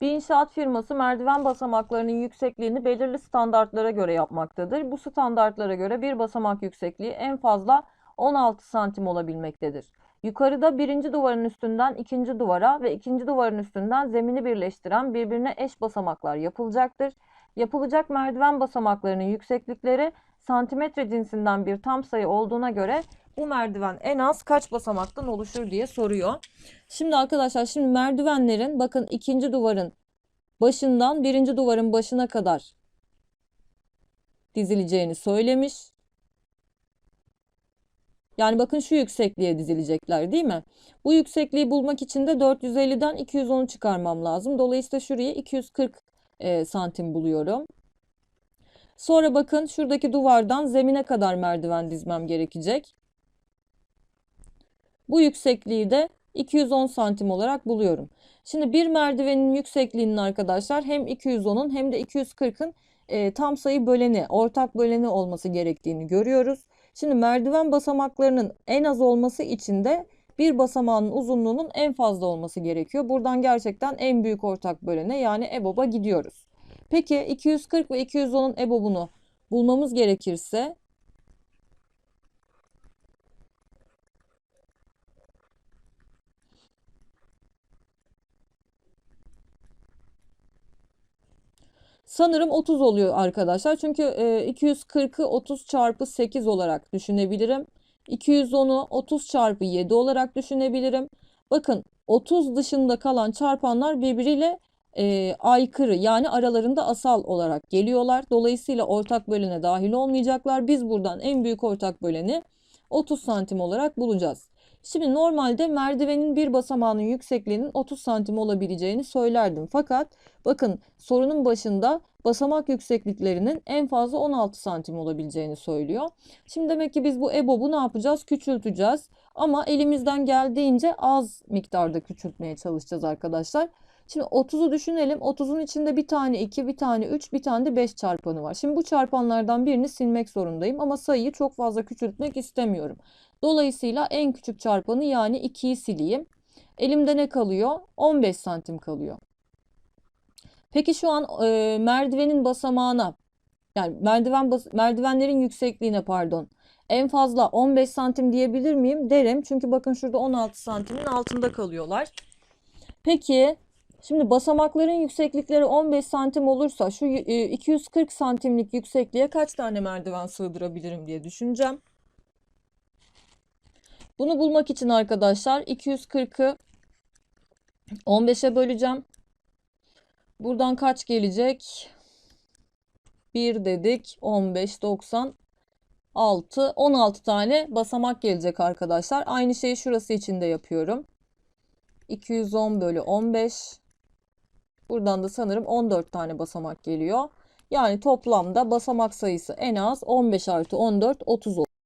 Bir inşaat firması merdiven basamaklarının yüksekliğini belirli standartlara göre yapmaktadır. Bu standartlara göre bir basamak yüksekliği en fazla 16 santim olabilmektedir. Yukarıda birinci duvarın üstünden ikinci duvara ve ikinci duvarın üstünden zemini birleştiren birbirine eş basamaklar yapılacaktır. Yapılacak merdiven basamaklarının yükseklikleri santimetre cinsinden bir tam sayı olduğuna göre bu merdiven en az kaç basamaktan oluşur diye soruyor. Şimdi arkadaşlar şimdi merdivenlerin bakın ikinci duvarın başından birinci duvarın başına kadar dizileceğini söylemiş. Yani bakın şu yüksekliğe dizilecekler değil mi? Bu yüksekliği bulmak için de 450'den 210'u çıkarmam lazım. Dolayısıyla şuraya 240 e, santim buluyorum. Sonra bakın şuradaki duvardan zemine kadar merdiven dizmem gerekecek. Bu yüksekliği de 210 santim olarak buluyorum. Şimdi bir merdivenin yüksekliğinin arkadaşlar hem 210'un hem de 240'ın e, tam sayı böleni, ortak böleni olması gerektiğini görüyoruz. Şimdi merdiven basamaklarının en az olması için de bir basamağın uzunluğunun en fazla olması gerekiyor. Buradan gerçekten en büyük ortak bölene yani EBOB'a gidiyoruz. Peki 240 ve 210'un EBOB'unu bulmamız gerekirse Sanırım 30 oluyor arkadaşlar. Çünkü e, 240'ı 30 çarpı 8 olarak düşünebilirim. 210'u 30 çarpı 7 olarak düşünebilirim. Bakın 30 dışında kalan çarpanlar birbiriyle e, aykırı yani aralarında asal olarak geliyorlar. Dolayısıyla ortak bölene dahil olmayacaklar. Biz buradan en büyük ortak böleni 30 santim olarak bulacağız. Şimdi normalde merdivenin bir basamağının yüksekliğinin 30 santim olabileceğini söylerdim. Fakat bakın sorunun başında basamak yüksekliklerinin en fazla 16 santim olabileceğini söylüyor. Şimdi demek ki biz bu EBOB'u ne yapacağız? Küçülteceğiz. Ama elimizden geldiğince az miktarda küçültmeye çalışacağız arkadaşlar. Şimdi 30'u düşünelim. 30'un içinde bir tane 2, bir tane 3, bir tane de 5 çarpanı var. Şimdi bu çarpanlardan birini silmek zorundayım ama sayıyı çok fazla küçültmek istemiyorum. Dolayısıyla en küçük çarpanı yani 2'yi sileyim. Elimde ne kalıyor? 15 santim kalıyor. Peki şu an e, merdivenin basamağına yani merdiven bas merdivenlerin yüksekliğine pardon en fazla 15 santim diyebilir miyim? Derim. Çünkü bakın şurada 16 santimin altında kalıyorlar. Peki şimdi basamakların yükseklikleri 15 santim olursa şu e, 240 santimlik yüksekliğe kaç tane merdiven sığdırabilirim diye düşüneceğim. Bunu bulmak için arkadaşlar 240'ı 15'e böleceğim. Buradan kaç gelecek? 1 dedik. 15, 90, 6, 16 tane basamak gelecek arkadaşlar. Aynı şeyi şurası için de yapıyorum. 210 bölü 15. Buradan da sanırım 14 tane basamak geliyor. Yani toplamda basamak sayısı en az 15 artı 14, 30 olur.